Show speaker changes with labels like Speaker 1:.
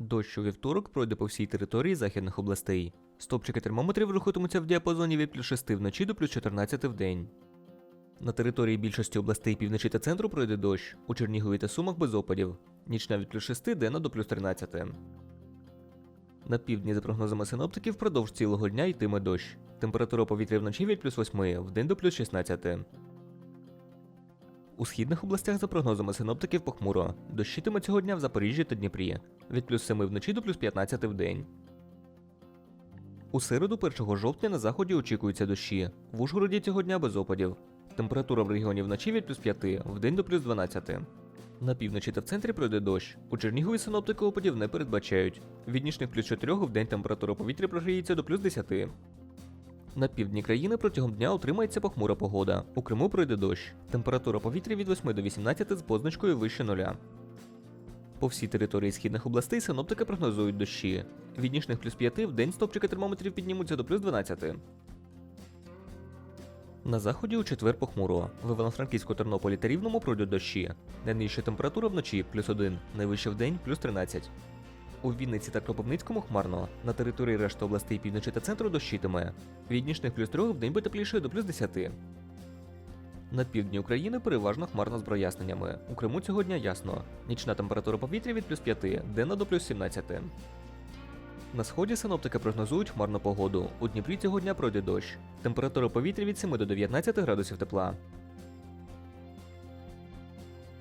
Speaker 1: Дощ у вівторок пройде по всій території західних областей. Стопчики термометрів рухатимуться в діапазоні від плюс 6 вночі до плюс 14 в день. На території більшості областей півночі та центру пройде дощ, у Чернігові та Сумах без опадів. Нічна від плюс 6 денна до плюс 13. На півдні, за прогнозами синоптиків, впродовж цілого дня йтиме дощ. Температура повітря вночі від плюс 8, в день до плюс 16. У східних областях, за прогнозами синоптиків, похмуро. Дощитиме цього дня в Запоріжжі та Дніпрі. Від плюс 7 вночі до плюс 15 в день. У середу 1 жовтня на заході очікуються дощі. В Ужгороді цього дня без опадів. Температура в регіоні вночі від плюс 5, в день до плюс 12. На півночі та в центрі пройде дощ. У Чернігові синоптики опадів не передбачають. Від нічних плюс 4 в день температура повітря прогріється до плюс 10. На півдні країни протягом дня утримається похмура погода. У Криму пройде дощ. Температура повітря від 8 до 18 з позначкою вище нуля. По всій території східних областей синоптики прогнозують дощі. Від нічних плюс 5 в день стопчики термометрів піднімуться до плюс 12. На заході у четвер похмуро. В Івано-Франківську, Тернополі та Рівному пройдуть дощі. Найнижча температура вночі плюс 1, найвища в день плюс 13. У Вінниці та Кропивницькому хмарно. На території решти областей півночі та центру дощитиме. Від нічних плюс 3 в день буде тепліше до плюс 10. На півдні України переважно хмарно з проясненнями. У Криму цього дня ясно. Нічна температура повітря від плюс 5, денна до плюс 17. На сході синоптики прогнозують хмарну погоду. У Дніпрі цього дня пройде дощ. Температура повітря від 7 до 19 градусів тепла.